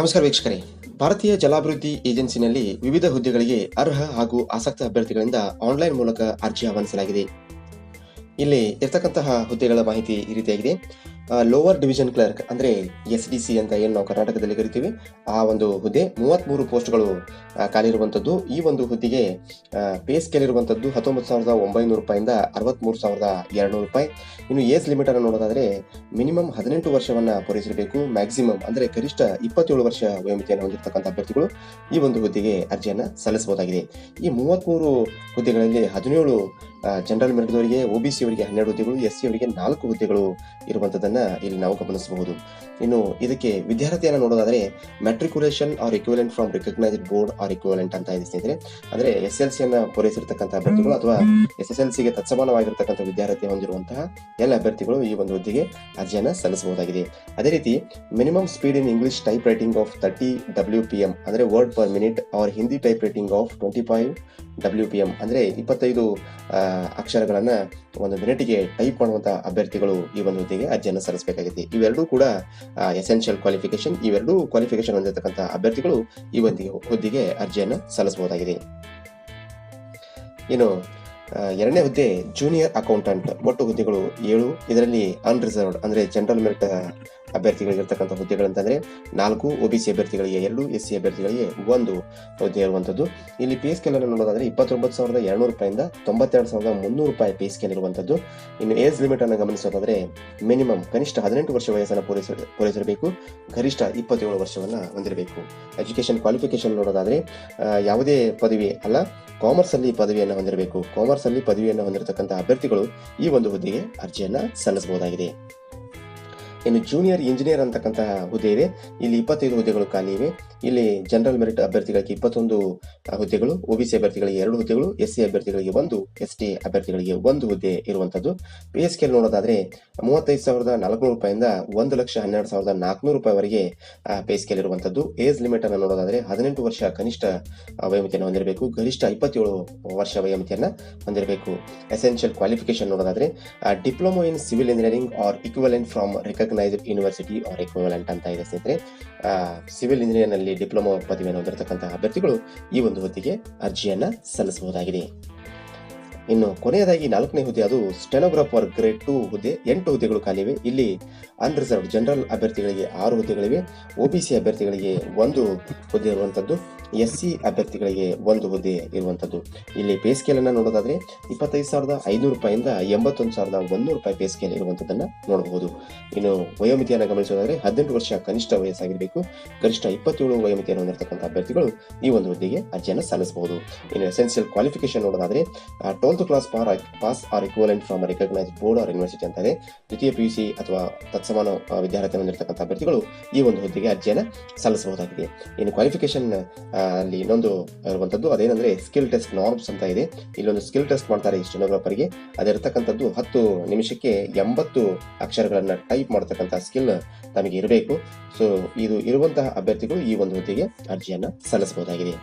ನಮಸ್ಕಾರ ವೀಕ್ಷಕರೇ. ಭಾರತೀಯ ಜಲಾಭಿವೃದ್ಧಿ ಏಜೆನ್ಸಿನಲ್ಲಿ ವಿವಿಧ ಹುದ್ದೆಗಳಿಗೆ ಅರ್ಹ ಹಾಗೂ ಆಸಕ್ತ ಅಭ್ಯರ್ಥಿಗಳಿಂದ ಆನ್ಲೈನ್ ಮೂಲಕ ಅರ್ಜಿ ಆಹ್ವಾನಿಸಲಾಗಿದೆ. ಇಲ್ಲಿ ಇರ್ತಕ್ಕಂತಹ ಹುದ್ದೆಗಳ ಮಾಹಿತಿ ಈ ರೀತಿಯಾಗಿದೆ. ಲೋವರ್ ಡಿವಿಷನ್ ಕ್ಲರ್ಕ್ ಅಂದ್ರೆ ಎಸ್ ಡಿ ಸಿ ಅಂತ ಏನು ನಾವು ಕರ್ನಾಟಕದಲ್ಲಿ ಕರಿತೀವಿ ಆ ಒಂದು ಹುದ್ದೆ ಮೂವತ್ಮೂರು ಪೋಸ್ಟ್ಗಳು ಆ, ಖಾಲಿ ಇರುವಂತದ್ದು ಈ ಒಂದು ಹುದ್ದೆಗೆ ಪೇ ಸ್ಕೇಲ್ ಇರುವಂತದ್ದು ಹತ್ತೊಂಬತ್ತು ಸಾವಿರದ ಒಂಬೈನೂರು ರೂಪಾಯಿಂದ ಅರವತ್ಮೂರು ಸಾವಿರದ ಎರಡ್ನೂರು ರೂಪಾಯಿ. ಇನ್ನು ಏಜ್ ಲಿಮಿಟ್ ಅನ್ನು ನೋಡೋದಾದ್ರೆ ಮಿನಿಮಮ್ ಹದಿನೆಂಟು ವರ್ಷವನ್ನ ಪೂರೈಸಿರಬೇಕು ಮ್ಯಾಕ್ಸಿಮಮ್ ಅಂದ್ರೆ ಗರಿಷ್ಠ ಇಪ್ಪತ್ತೇಳು ವರ್ಷ ವಯೋಮಿತಿಯನ್ನು ಹೊಂದಿರತಕ್ಕಂಥ ಅಭ್ಯರ್ಥಿಗಳು ಈ ಒಂದು ಹುದ್ದೆಗೆ ಅರ್ಜಿಯನ್ನ ಸಲ್ಲಿಸಬಹುದಾಗಿದೆ. ಈ ಮೂವತ್ಮೂರು ಹುದ್ದೆಗಳಲ್ಲಿ ಹದಿನೇಳು ಜನರಲ್ ಮೆರಿಟ್ದವರಿಗೆ ಒಬಿಸಿ ಅವರಿಗೆ ಹನ್ನೆರಡು ಹುದ್ದೆಗಳು ಎಸ್ ಸಿ ಅವರಿಗೆ ನಾಲ್ಕು ಹುದ್ದೆಗಳು ಇಲ್ಲಿ ನಾವು ಗಮನಿಸಬಹುದು. ಇನ್ನು ಇದಕ್ಕೆ ವಿದ್ಯಾರ್ಥಿಯನ್ನು ನೋಡೋದಾದ್ರೆ matriculation or equivalent from recognised board or equivalent ಅಂತ ಇದೆ ಸ್ನೇಹಿತರೆ. ಅಂದ್ರೆ ಎಸ್ ಎಲ್ ಸಿ ಅನ್ನ ಪೂರೈಸಿರ್ತಕ್ಕಂಥ ಅಭ್ಯರ್ಥಿಗಳು ಅಥವಾ ಎಸ್ ಎಸ್ ಎಲ್ ಸಿಗೆ ತತ್ಸಮಾನವಾಗಿರ್ತಕ್ಕಂಥ ವಿದ್ಯಾರ್ಥಿ ಹೊಂದಿರುವಂತಹ ಎಲ್ಲ ಅಭ್ಯರ್ಥಿಗಳು ಈ ಒಂದು ಹುದ್ದೆಗೆ ಅರ್ಜಿಯನ್ನ ಸಲ್ಲಿಸಬಹುದಾಗಿದೆ. ಅದೇ ರೀತಿ minimum speed in English type writing of thirty W P M ಅಂದ್ರೆ word per minute or Hindi type writing of twenty five W P M ಅಂದರೆ ಇಪ್ಪತ್ತೈದು ಅಕ್ಷರಗಳನ್ನು ಒಂದು ಮಿನಿಟಿಗೆ ಟೈಪ್ ಮಾಡುವಂಥ ಅಭ್ಯರ್ಥಿಗಳು ಈ ಒಂದು ಹುದ್ದೆಗೆ ಅರ್ಜಿಯನ್ನು ಸಲ್ಲಿಸಬೇಕಾಗಿದೆ ಇವೆರಡೂ ಕೂಡ ಎಸೆನ್ಷಿಯಲ್ ಕ್ವಾಲಿಫಿಕೇಶನ್ ಇವೆರಡೂ ಕ್ವಾಲಿಫಿಕೇಶನ್ ಹೊಂದಿರತಕ್ಕಂಥ ಅಭ್ಯರ್ಥಿಗಳು ಈ ಒಂದು ಹುದ್ದೆಗೆ ಅರ್ಜಿಯನ್ನು ಸಲ್ಲಿಸಬಹುದಾಗಿದೆ. ಇನ್ನು ಎರಡನೇ ಹುದ್ದೆ ಜೂನಿಯರ್ ಅಕೌಂಟೆಂಟ್ ಒಟ್ಟು ಹುದ್ದೆಗಳು ಏಳು. ಇದರಲ್ಲಿ ಅನ್ರಿಸರ್ವ್ಡ್ ಅಂದರೆ ಜನರಲ್ ಮೆರಿಟ್ ಅಭ್ಯರ್ಥಿಗಳಿಗೆ ನಾಲ್ಕು ಹುದ್ದೆಗಳಂತಂದ್ರೆ ನಾಲ್ಕು ಸಿ ಅಭ್ಯರ್ಥಿಗಳಿಗೆ ಎರಡು ಎಸ್ ಸಿ ಅಭ್ಯರ್ಥಿಗಳಿಗೆ ಒಂದು ಹುದ್ದೆ ಇರುವಂಥದ್ದು. ಇಲ್ಲಿ ಪೇ ಸ್ಕೇಲ್ ಅನ್ನು ನೋಡೋದಾದ್ರೆ ಇಪ್ಪತ್ತೊಂಬತ್ತು ಸಾವಿರದ ಎರಡ್ನೂರು ರೂಪಾಯಿಂದ ತೊಂಬತ್ತೆರಡು ಸಾವಿರದ ಮುನ್ನೂರು ರೂಪಾಯಿ ಪೇ ಸ್ಕೇಲ್ ಇರುವಂಥದ್ದು. ಇನ್ನು ಏಜ್ ಲಿಮಿಟ್ ಅನ್ನು ಗಮನಿಸೋದಾದ್ರೆ ಮಿನಿಮಮ್ ಕನಿಷ್ಠ ಹದಿನೆಂಟು ವರ್ಷ ವಯಸ್ಸನ್ನು ಪೂರೈಸ, ಪೂರೈಸಿರಬೇಕು. ಗರಿಷ್ಠ ಇಪ್ಪತ್ತೇಳು ವರ್ಷವನ್ನು ಹೊಂದಿರಬೇಕು. ಎಜುಕೇಶನ್ ಕ್ವಾಲಿಫಿಕೇಶನ್ ನೋಡೋದಾದ್ರೆ ಯಾವುದೇ ಪದವಿ ಅಲ್ಲ ಕಾಮರ್ಸ್ ಅಲ್ಲಿ ಪದವಿಯನ್ನು ಹೊಂದಿರಬೇಕು. ಕಾಮರ್ಸ್ ಅಲ್ಲಿ ಪದವಿಯನ್ನು ಹೊಂದಿರತಕ್ಕಂಥ ಅಭ್ಯರ್ಥಿಗಳು ಈ ಒಂದು ಹುದ್ದೆಗೆ ಅರ್ಜಿಯನ್ನ ಸಲ್ಲಿಸಬಹುದಾಗಿದೆ. ಇನ್ನು ಜೂನಿಯರ್ ಇಂಜಿನಿಯರ್ ಅಂತಕ್ಕಂತಹ ಹುದ್ದೆ ಇದೆ. ಇಲ್ಲಿ ಇಪ್ಪತ್ತೈದು ಹುದ್ದೆಗಳು ಖಾಲಿ ಇವೆ. ಇಲ್ಲಿ ಜನರಲ್ ಮೆರಿಟ್ ಅಭ್ಯರ್ಥಿಗಳಿಗೆ ಇಪ್ಪತ್ತೊಂದು ಹುದ್ದೆಗಳು ಒಬಿಸಿ ಅಭ್ಯರ್ಥಿಗಳಿಗೆ ಎರಡು ಹುದ್ದೆಗಳು ಎಸ್ ಸಿ ಅಭ್ಯರ್ಥಿಗಳಿಗೆ ಒಂದು ಎಸ್ ಟಿ ಅಭ್ಯರ್ಥಿಗಳಿಗೆ ಒಂದು ಹುದ್ದೆ ಇರುವಂತದ್ದು. ಪಿ ಎಸ್ ಕೆಲ್ ನೋಡೋದಾದ್ರೆ ಮೂವತ್ತೈದು ಸಾವಿರದ ನಾಲ್ಕುನೂರು ರೂಪಾಯಿಂದ ಒಂದು ಲಕ್ಷ ಹನ್ನೆರಡು ಸಾವಿರದ ನಾಲ್ಕುನೂರು ರೂಪಾಯಿವರೆಗೆ ಪೇ ಸ್ಕೇಲ್ ಇರುವಂತದ್ದು. ಏಜ್ ಲಿಮಿಟ್ ಅನ್ನು ನೋಡೋದಾದ್ರೆ ಹದಿನೆಂಟು ವರ್ಷ ಕನಿಷ್ಠ ವಯೋಮಿತಿಯನ್ನು ಹೊಂದಿರಬೇಕು. ಗರಿಷ್ಠ ಇಪ್ಪತ್ತೇಳು ವರ್ಷ ವಯೋಮಿತಿಯನ್ನು ಹೊಂದಿರಬೇಕು. ಎಸೆನ್ಷಿಯಲ್ ಕ್ವಾಲಿಫಿಕೇಶನ್ ನೋಡೋದಾದ್ರೆ diploma in civil engineering or equivalent from recognised university or equivalent ಅಂತ ಇದೆ ಸ್ನೇಹಿತರೆ. ಸಿವಿಲ್ ಇಂಜಿನಿಯರ್ನಲ್ಲಿ ಡಿಪ್ಲೊಮಾ ಪದವಿಯನ್ನು ಹೊಂದಿರತಕ್ಕಂತಹ ಅಭ್ಯರ್ಥಿಗಳು ಈ ಒಂದು ಹುದ್ದೆಗೆ ಅರ್ಜಿಯನ್ನು ಸಲ್ಲಿಸಬಹುದಾಗಿದೆ. ಇನ್ನು ಕೊನೆಯದಾಗಿ ನಾಲ್ಕನೇ ಹುದ್ದೆ, ಅದು ಸ್ಟೆನೋಗ್ರಾಫರ್ ಗ್ರೇಡ್ ಟು ಹುದ್ದೆ. ಎಂಟು ಹುದ್ದೆಗಳು ಖಾಲಿವೆ ಇಲ್ಲಿ ಅನ್ರಿಸರ್ವ್ಡ್ ಜನರಲ್ ಅಭ್ಯರ್ಥಿಗಳಿಗೆ ಆರು ಹುದ್ದೆಗಳಿವೆ. ಒಬಿಸಿ ಅಭ್ಯರ್ಥಿಗಳಿಗೆ ಒಂದು ಹುದ್ದೆ ಇರುವಂತದ್ದು ಎಸ್ ಸಿ ಅಭ್ಯರ್ಥಿಗಳಿಗೆ ಒಂದು ಹುದ್ದೆ ಇರುವಂತದ್ದು. ಇಲ್ಲಿ ಪೇ ಸ್ಕೇಲ್ ಅನ್ನ ನೋಡೋದಾದ್ರೆ ಇಪ್ಪತ್ತೈದು ಸಾವಿರದ ಐನೂರು ರೂಪಾಯಿಂದ ಎಂಬತ್ತೊಂದು ಸಾವಿರದ ಒಂದೂರು ರೂಪಾಯಿ ಪೇ ಸ್ಕೇಲ್ ಇರುವಂತದ್ದನ್ನ ನೋಡಬಹುದು. ಇನ್ನು ವಯೋಮಿತಿಯನ್ನು ಗಮನಿಸೋದಾದ್ರೆ ಹದಿನೆಂಟು ವರ್ಷ ಕನಿಷ್ಠ ವಯಸ್ಸಾಗಿರಬೇಕು. ಗರಿಷ್ಠ ಇಪ್ಪತ್ತೇಳು ವಯೋಮಿತಿಯನ್ನು ಹೊಂದಿರತಕ್ಕಂಥ ಅಭ್ಯರ್ಥಿಗಳು ಈ ಒಂದು ಹುದ್ದೆಗೆ ಅರ್ಜಿಯನ್ನು ಸಲ್ಲಿಸಬಹುದು. ಇನ್ನು ಎಸೆನ್ಷಿಯಲ್ ಕ್ವಾಲಿಫಿಕೇಶನ್ ನೋಡೋದಾದ್ರೆ twelfth class par pass or equivalent from recognise board or university ಅಂತಾರೆ ದ್ವಿತೀಯ ಪಿ ಸಿ ಅಥವಾ ತತ್ಸಮಾನ ವಿದ್ಯಾರ್ಥಿ ಹೊಂದಿರತಕ್ಕಂಥ ಅಭ್ಯರ್ಥಿಗಳು ಈ ಒಂದು ಹುದ್ದೆಗೆ ಅರ್ಜಿಯನ್ನು ಸಲ್ಲಿಸಬಹುದಾಗಿದೆ. ಇನ್ನು ಕ್ವಾಲಿಫಿಕೇಶನ್ ಅಲ್ಲಿ ಇನ್ನೊಂದು ಇರುವಂತದ್ದು ಅದೇನಂದ್ರೆ ಸ್ಕಿಲ್ ಟೆಸ್ಟ್ ನಾರ್ಮ್ಸ್ ಅಂತ ಇದೆ. ಇಲ್ಲೊಂದು ಸ್ಕಿಲ್ ಟೆಸ್ಟ್ ಮಾಡ್ತಾರೆ ಈ ಸ್ಟೆನೋಗ್ರಾಫರ್ಗೆ ಅದಿರತಕ್ಕಂಥದ್ದು ಹತ್ತು ನಿಮಿಷಕ್ಕೆ ಎಂಬತ್ತು ಅಕ್ಷರಗಳನ್ನ ಟೈಪ್ ಮಾಡತಕ್ಕಂಥ ಸ್ಕಿಲ್ ತಮಗೆ ಇರಬೇಕು. ಸೊ ಇದು ಇರುವಂತಹ ಅಭ್ಯರ್ಥಿಗಳು ಈ ಒಂದು ಹುದ್ದೆಗೆ ಅರ್ಜಿಯನ್ನು ಸಲ್ಲಿಸಬಹುದಾಗಿದೆ.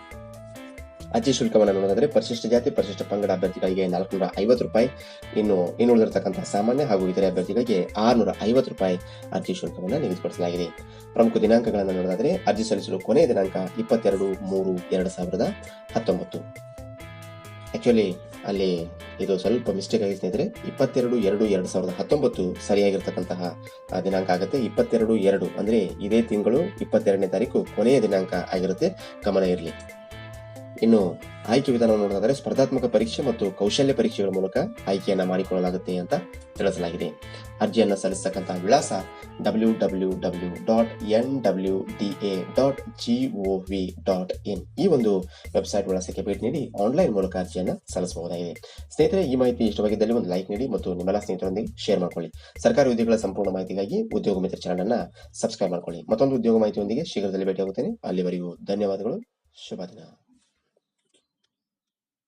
ಅರ್ಜಿ ಶುಲ್ಕವನ್ನು ನೋಡೋದಾದ್ರೆ ಪರಿಶಿಷ್ಟ ಜಾತಿ, ಪರಿಶಿಷ್ಟ ಪಂಗಡ ಅಭ್ಯರ್ಥಿಗಳಿಗೆ ನಾಲ್ಕುನೂರ ಐವತ್ತು ರೂಪಾಯಿ. ಇನ್ನು ಇನ್ನು ಉಳಿದಿರತಕ್ಕಂತಹ ಸಾಮಾನ್ಯ ಹಾಗೂ ಇತರೆ ಅಭ್ಯರ್ಥಿಗಳಿಗೆ ಆರುನೂರ ಐವತ್ತು ರೂಪಾಯಿ ಅರ್ಜಿ ಶುಲ್ಕವನ್ನು ನಿಗದಿಪಡಿಸಲಾಗಿದೆ. ಪ್ರಮುಖ ದಿನಾಂಕಗಳನ್ನು ನೋಡೋದಾದ್ರೆ ಅರ್ಜಿ ಸಲ್ಲಿಸಲು ಕೊನೆಯ ದಿನಾಂಕ ಇಪ್ಪತ್ತೆರಡು ಮೂರು ಎರಡು ಸಾವಿರದ ಹತ್ತೊಂಬತ್ತು. ಆಕ್ಚುಲಿ ಅಲ್ಲಿ ಇದು ಸ್ವಲ್ಪ ಮಿಸ್ಟೇಕ್ ಆಗಿ ಸ್ನೇಹಿತರೆ. ಇಪ್ಪತ್ತೆರಡು ಎರಡು ಎರಡು ಸಾವಿರದ ಹತ್ತೊಂಬತ್ತು ಸರಿಯಾಗಿರ್ತಕ್ಕಂತಹ ದಿನಾಂಕ ಆಗುತ್ತೆ. ಇಪ್ಪತ್ತೆರಡು ಎರಡು ಅಂದ್ರೆ ಇದೇ ತಿಂಗಳು ಇಪ್ಪತ್ತೆರಡನೇ ತಾರೀಕು ಕೊನೆಯ ದಿನಾಂಕ ಆಗಿರುತ್ತೆ. ಗಮನ ಇರಲಿ. ಇನ್ನು ಆಯ್ಕೆ ವಿಧಾನ ನೋಡೋದಾದ್ರೆ ಸ್ಪರ್ಧಾತ್ಮಕ ಪರೀಕ್ಷೆ ಮತ್ತು ಕೌಶಲ್ಯ ಪರೀಕ್ಷೆಗಳ ಮೂಲಕ ಆಯ್ಕೆಯನ್ನ ಮಾಡಿಕೊಳ್ಳಲಾಗುತ್ತೆ ಅಂತ ತಿಳಿಸಲಾಗಿದೆ. ಅರ್ಜಿಯನ್ನು ಸಲ್ಲಿಸತಕ್ಕಂತಹ ವಿಳಾಸ W W W dot N W D A dot G O V dot in ಈ ಒಂದು ವೆಬ್ಸೈಟ್ ವಿಳಾಸಕ್ಕೆ ಭೇಟಿ ನೀಡಿ ಆನ್ಲೈನ್ ಮೂಲಕ ಅರ್ಜಿಯನ್ನು ಸಲ್ಲಿಸಬಹುದಾಗಿದೆ. ಸ್ನೇಹಿತರೆ, ಈ ಮಾಹಿತಿ ಇಷ್ಟವಾಗಿದ್ದಲ್ಲಿ ಒಂದು ಲೈಕ್ ನೀಡಿ ಮತ್ತು ನಿಮ್ಮೆಲ್ಲ ಸ್ನೇಹಿತರೊಂದಿಗೆ ಶೇರ್ ಮಾಡಿಕೊಳ್ಳಿ. ಸರ್ಕಾರಿ ಉದ್ಯೋಗಗಳ ಸಂಪೂರ್ಣ ಮಾಹಿತಿಗಾಗಿ ಉದ್ಯೋಗ ಮಿತ್ರ ಚಾನಲ್ ಅನ್ನ ಸಬ್ಸ್ಕ್ರೈಬ್ ಮಾಡ್ಕೊಳ್ಳಿ. ಮತ್ತೊಂದು ಉದ್ಯೋಗ ಮಾಹಿತಿಯೊಂದಿಗೆ ಶೀಘ್ರದಲ್ಲಿ ಭೇಟಿಯಾಗುತ್ತೇನೆ. ಅಲ್ಲಿವರೆಗೂ ಧನ್ಯವಾದಗಳು. ಶುಭ ದಿನ.